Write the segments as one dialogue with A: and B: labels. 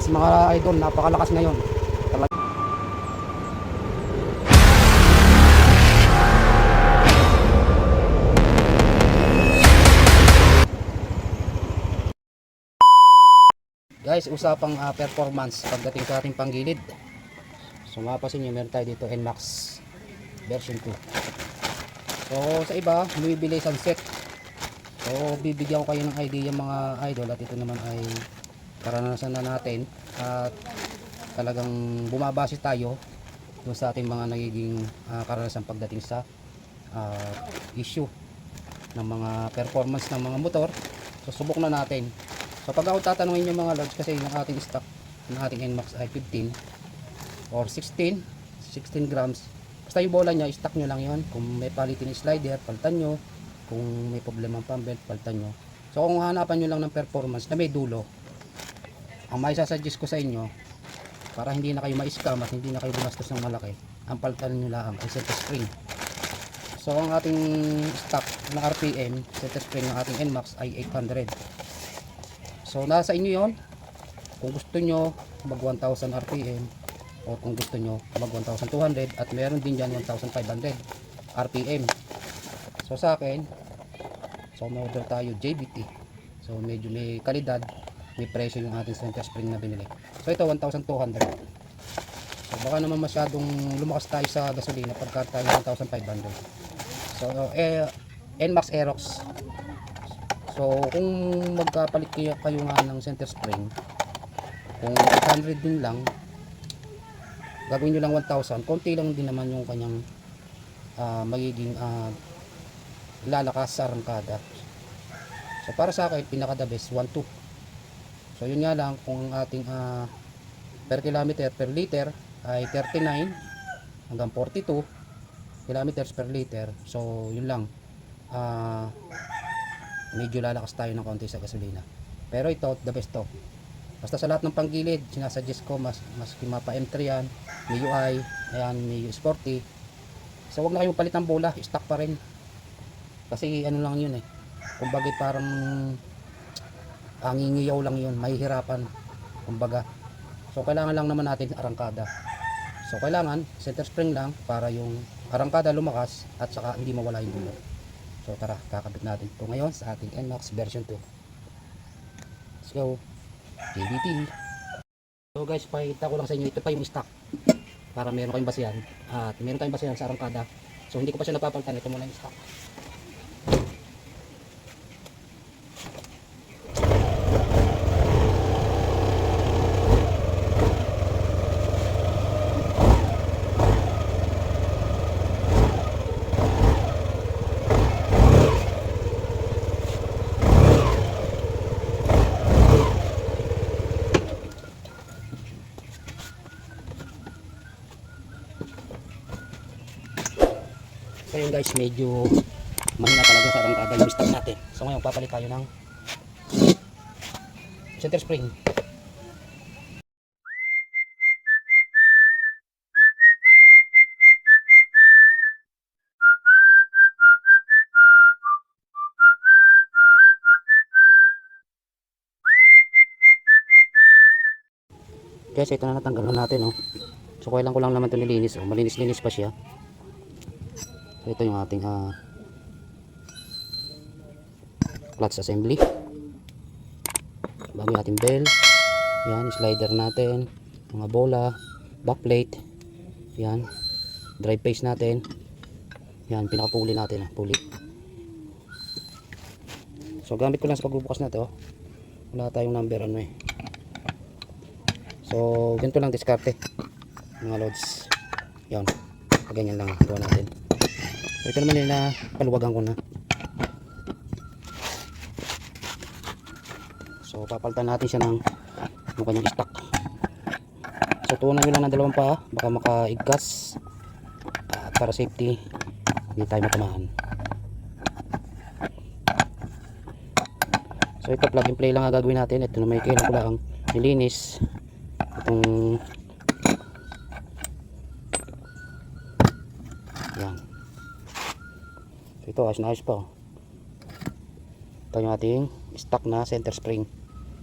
A: Tapos mga idol, napakalakas ngayon. Guys, usapang ah, performance pagdating sa ating panggilid. So mapasin nyo, meron tayo dito NMAX version 2. So sa iba, bumibili sunset. So bibigyan ko kayo ng idea mga idol at ito naman ay karanasan na natin at talagang bumabase tayo dun sa ating mga nagiging ah, karanasan pagdating sa ah, issue ng mga performance ng mga motor. So subok na natin. So pag ako tatanungin yung mga loads kasi yung ating stock ng ating NMAX ay 15 or 16 16 grams basta yung bola niya stock nyo lang yon kung may palitin yung slider palitan nyo kung may problema ang pump belt palitan nyo so kung hanapan nyo lang ng performance na may dulo ang may sasuggest ko sa inyo para hindi na kayo ma-scam at hindi na kayo gumastos ng malaki ang palitan nyo lang ay center spring so ang ating stock na RPM center spring ng ating NMAX ay 800 so nasa inyo yon kung gusto nyo mag 1000 RPM o kung gusto nyo mag 1200 at meron din dyan 1500 RPM so sa akin so order tayo JBT so medyo may kalidad may presyo yung ating center spring na binili. So ito 1200 so baka naman masyadong lumakas tayo sa gasolina pagka tayo 1500 so eh, NMAX Aerox. So kung magkapalit kayo, kayo nga ng center spring kung 800 din lang gagawin nyo lang 1,000 konti lang din naman yung kanyang ah, magiging ah, lalakas sa arangkada. So para sa akin pinaka the best 1,2 so yun nga lang kung ang ating ah, per kilometer per liter ay 39 hanggang 42 kilometers per liter so yun lang ah, medyo lalakas tayo ng konti sa gasolina pero ito the best to Basta sa lahat ng panggilid, sinasuggest ko mas mas mapa M3 yan, may UI, ayan, may sporty. So wag na kayong palit ng bola, stock pa rin. Kasi ano lang yun eh. Kumbaga parang angingiyaw lang yun, mahihirapan. Kumbaga. So kailangan lang naman natin arangkada. So kailangan center spring lang para yung arangkada lumakas at saka hindi mawala yung dulo. So tara, kakabit natin ito ngayon sa ating NMAX version 2. Let's go. JBT. So guys, pakita ko lang sa inyo, ito pa yung stock. Para meron kayong basihan. At meron tayong basihan sa arangkada. So hindi ko pa siya napapalitan. Ito muna yung stock. Guys, medyo mahina talaga sa arangkada yung stock natin. So ngayon papalit tayo ng center spring. Guys, ito na natanggal na natin, oh. So, kailan ko lang naman ito nilinis, oh. Malinis-linis pa siya. So, ito yung ating ah, clutch assembly. Bago yung ating bell. Yan, slider natin. Mga bola, backplate. Yan. Drive face natin. Yan, pinakapuli natin, ah, puli. So, gamit ko lang sa pagbubukas na to. Wala tayong number ano eh. So, ganito lang diskarte. Mga lods. Yan. Ganyan lang gawa natin. Ito naman yung na paluwagan ko na. So, papalitan natin siya ng ng kanyang stock. So, tuunan nyo lang ng dalawang pa. Baka makaigkas. At para safety, hindi tayo matamaan. So, ito plug and play lang ang gagawin natin. Ito na may kailan ko lang nilinis. Itong yan. So, ito ayos na ayos pa. oh. Ito yung ating stock na center spring.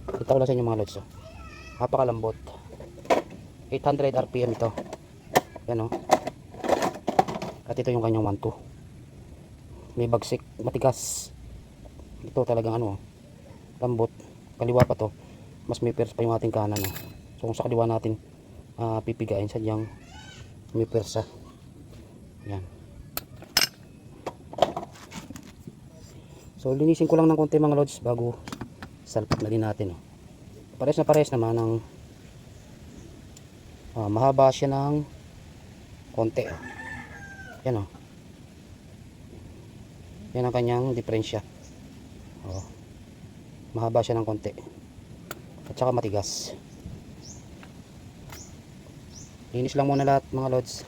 A: Ito lang sa inyo mga lods. Oh. Napakalambot. 800 RPM ito. Yan oh. At ito yung kanyang 1.2. May bagsik, matigas. Ito talagang ano, oh, lambot. Kaliwa pa to. Mas may pers pa yung ating kanan. Oh. So kung sa kaliwa natin ah, pipigain, sadyang may persa. Yan. So linisin ko lang ng konti mga lods bago salpak na din natin. Oh. Pares na pares naman ng ah, mahaba siya ng konti. Oh. Yan oh. Yan ang kanyang diferensya. Oh. Mahaba siya ng konti. At saka matigas. Linis lang muna lahat mga lods.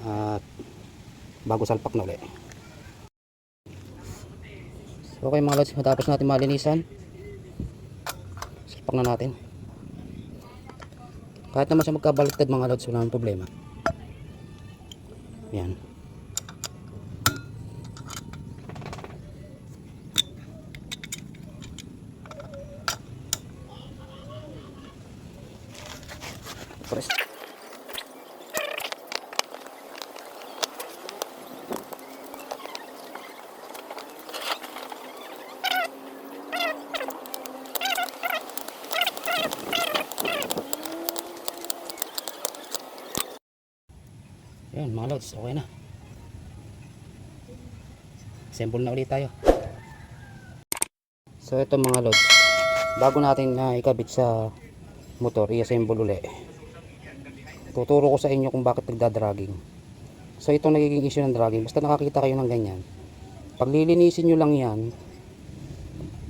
A: At bago salpak na ulit. Okay mga lods, matapos natin malinisan. Salpak na natin. Kahit naman siya magkabaliktad mga lods, wala namang problema. Yan. Press. Yan mga lods, okay na. Assemble na ulit tayo. So ito mga lods, bago natin na ikabit sa motor, i-assemble ulit. Tuturo ko sa inyo kung bakit nagdadragging. So ito nagiging issue ng dragging. Basta nakakita kayo ng ganyan. Pag lilinisin nyo lang yan,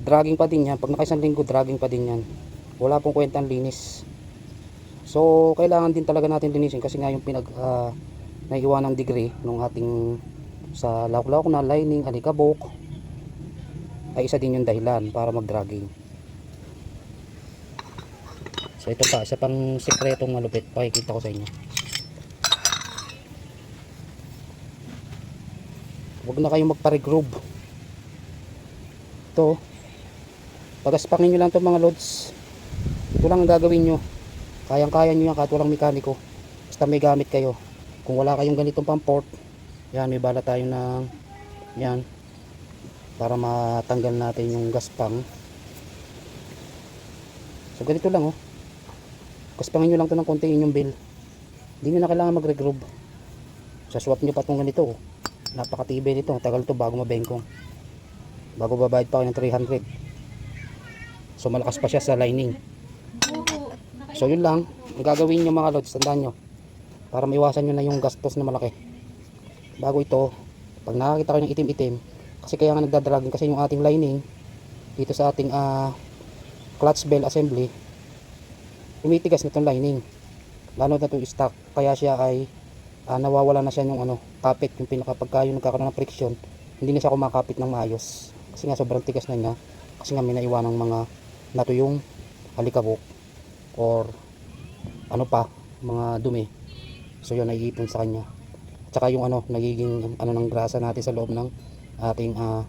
A: dragging pa din yan. Pag nakaisang linggo, dragging pa din yan. Wala pong kwentang linis. So kailangan din talaga natin linisin kasi nga yung pinag ah, naiiwan ng degree ng ating sa lawak na lining, alikabok ay isa din yung dahilan para mag-dragging. So ito pa, isa pang sekretong malupit, pakikita ko sa inyo. Huwag na kayong magpa-regroove. Ito, pagaspangin nyo lang ito mga loads. Ito lang ang gagawin nyo. Kayang-kaya nyo yan kahit walang mekaniko. Basta may gamit kayo. Kung wala kayong ganitong pang port, yan, may bala tayo ng yan para matanggal natin yung gaspang. So ganito lang oh. Gaspangin nyo lang to ng konti inyong bill. Hindi nyo na kailangan mag-regroove. Sa swap nyo pa itong ganito oh. Napakatibay nito. Tagal to bago mabengkong. Bago babayad pa kayo ng 300. So malakas pa siya sa lining. So yun lang. Ang gagawin nyo mga lods, tandaan nyo. Para maiwasan nyo na yung gastos na malaki. Bago ito, pag nakakita kayo ng itim-itim, kasi kaya nga nagdadragging kasi yung ating lining dito sa ating ah, clutch bell assembly tumitigas na itong lining. Lalo na itong stock. Kaya siya ay ah, nawawala na siya yung ano kapit yung pinaka pagka yung nagkakaroon ng friction hindi na siya kumakapit ng maayos. Kasi nga sobrang tigas na niya kasi nga may naiwan ng mga natuyong alikabok or ano pa mga dumi so yun naiipon sa kanya. Tsaka yung ano nagiging ano ng grasa natin sa loob ng ating ah,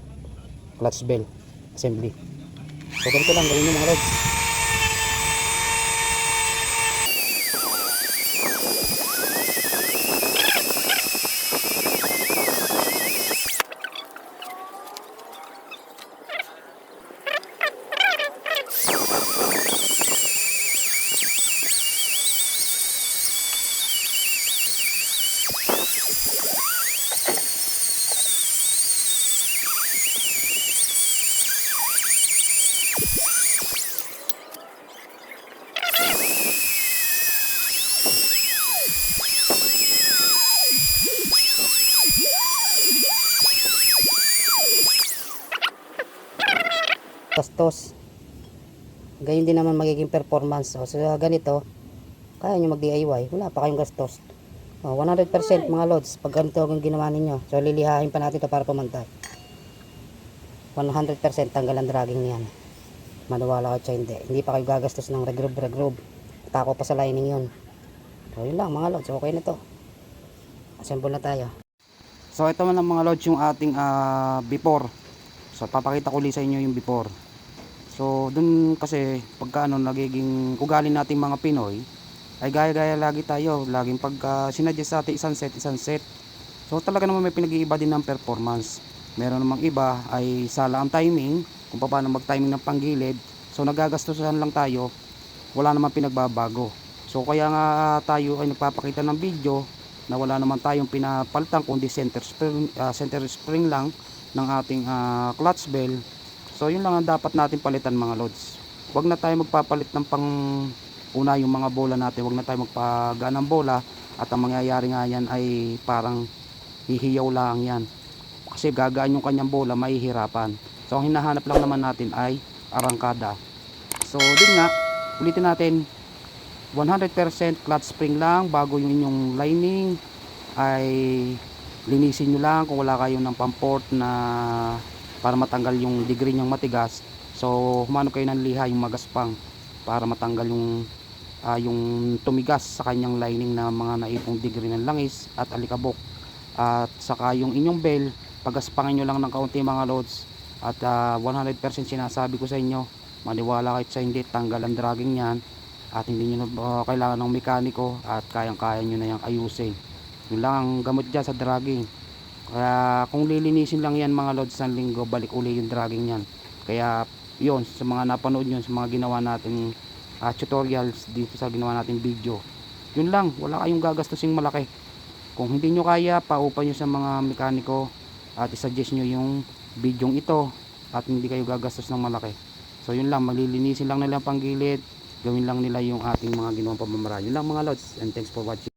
A: clutch bell assembly. So ganito lang gawin nyo mga lods gastos ganyan din naman magiging performance. So, so ganito kaya nyo mag DIY wala pa kayong gastos. O, 100% mga lods. Pag ganito ang ginawa ninyo. So, lilihain pa natin ito para pumantay. 100% tanggal ang dragging niyan. Maniwala ka hindi. Hindi pa kayo gagastos ng regrove. Tako pa sa lining yun. So, yun lang mga lods. Okay na to. Assemble na tayo. So, ito man ang mga lods yung ating ah, before. So, papakita ko ulit sa inyo yung before. So, dun kasi pagka ano, nagiging ugali nating mga Pinoy, ay gaya-gaya lagi tayo. Laging pagka sinadya sa ating isang set, isang set. So, talaga naman may pinag-iiba din ng performance. Meron namang iba ay sala ang timing, kung paano mag-timing ng panggilid. So, nagagastusan lang tayo, wala namang pinagbabago. So, kaya nga tayo ay nagpapakita ng video na wala naman tayong pinapalitan kundi center spring, ah, center spring lang ng ating ah, clutch bell. So, yun lang ang dapat natin palitan mga lods. Huwag na tayo magpapalit ng pang una yung mga bola natin. Huwag na tayo magpaga ng bola at ang mangyayari nga yan ay parang hihiyaw lang yan. Kasi gagaan yung kanyang bola, mahihirapan. So, ang hinahanap lang naman natin ay arangkada. So, din nga, ulitin natin, 100% clutch spring lang bago yung inyong lining ay linisin nyo lang kung wala kayo ng pamport na para matanggal yung degree niyang matigas so humano kayo ng liha yung magaspang para matanggal yung ah, yung tumigas sa kanyang lining na mga naipong degree ng langis at alikabok. At saka yung inyong bell pagaspangin nyo lang ng kaunti mga loads at ah, 100% sinasabi ko sa inyo maniwala kayo sa hindi tanggal ang dragging yan at hindi nyo uh, kailangan ng mekaniko at kayang kaya nyo na yung ayusin. Yun lang ang gamot dyan sa dragging. Kaya kung lilinisin lang yan mga lods ng linggo balik uli yung dragging yan kaya yun sa mga napanood nyo sa mga ginawa natin ah, tutorials dito sa ginawa natin video. Yun lang wala kayong gagastusing malaki. Kung hindi nyo kaya paupa nyo sa mga mekaniko at isuggest nyo yung video ito at hindi kayo gagastos ng malaki. So yun lang malilinisin lang nila ang panggilid gawin lang nila yung ating mga ginawang pamamaraan. Yun lang mga lods and thanks for watching